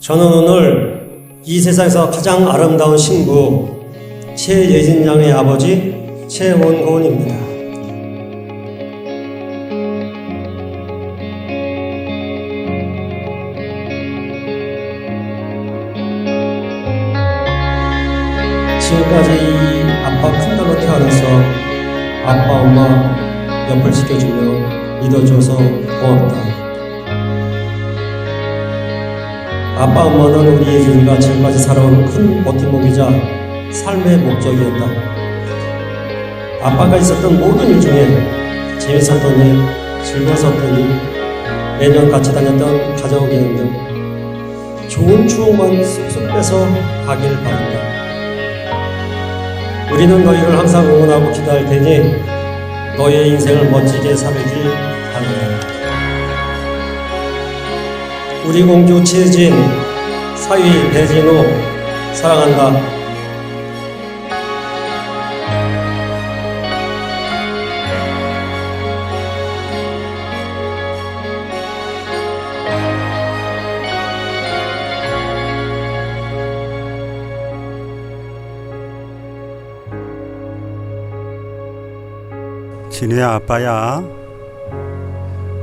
저는 오늘 이 세상에서 가장 아름다운 신부 최예진 양의 아버지 최원고은입니다. 지금까지 이 아빠 큰딸로 태어나서 아빠 엄마 옆을 지켜주며 믿어줘서 고맙다. 아빠 엄마는 우리 예준이가 지금까지 살아온 큰 버팀목이자 삶의 목적이었다. 아빠가 있었던 모든 일 중에 재밌었던 일, 즐거웠던 일, 매년 같이 다녔던 가족 여행 등 좋은 추억만 쏙쏙 빼서 가길 바란다. 우리는 너희를 항상 응원하고 기도할 테니 너의 인생을 멋지게 살길 바란다. 우리 공주 최진, 사위 배진호 사랑한다. 진우야 아빠야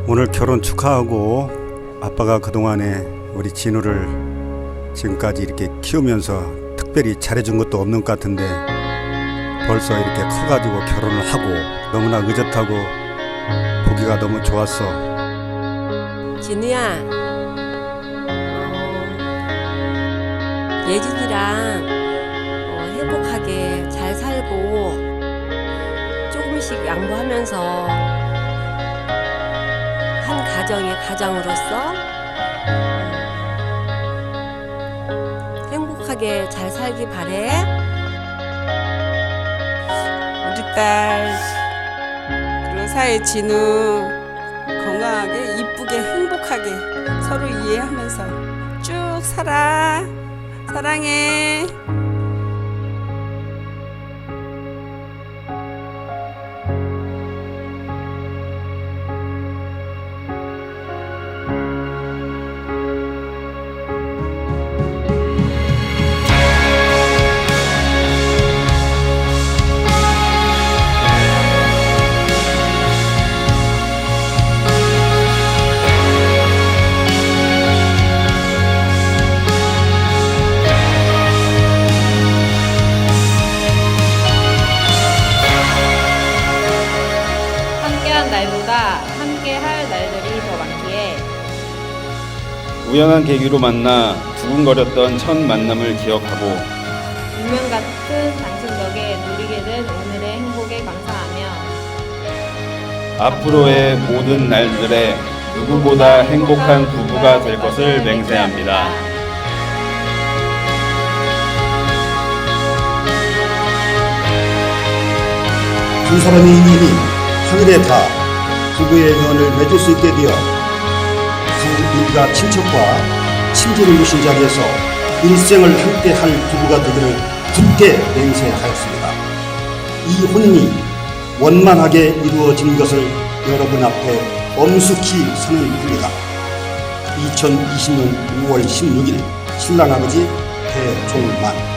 오늘 결혼 축하하고 아빠가 그동안에 우리 진우를 지금까지 이렇게 키우면서 특별히 잘해준 것도 없는 것 같은데 벌써 이렇게 커가지고 결혼을 하고 너무나 의젓하고 보기가 너무 좋았어. 진우야, 어, 예준이랑 어, 행복하게 잘 살고 조금씩 양보하면서 한 가정의 가장으로서 음, 행복하게 잘 살기 바래. 우리 딸 그리고 사회 진우 건강하게 이쁘게 행복하게 서로 이해하면서 쭉 살아 사랑해 함께 할 날들이 더 많기에 우연한 계기로 만나 두근거렸던 첫 만남을 기억하고 운명 같은 당신 덕에 누리게 된 오늘의 행복에 감사하며 앞으로의 모든 날들에 누구보다 행복한 부부가 될 것을 맹세합니다. 두 사람의 인연이 하늘에 닿 아 부부의 연을 맺을 수 있게 되어 두 일가 친척과 친지를 모신 자리에서 일생을 함께 할 부부가 되기를 굳게 맹세하였습니다. 이 혼인이 원만하게 이루어진 것을 여러분 앞에 엄숙히 선언합니다. 2020년 5월 16일 신랑 아버지 배종만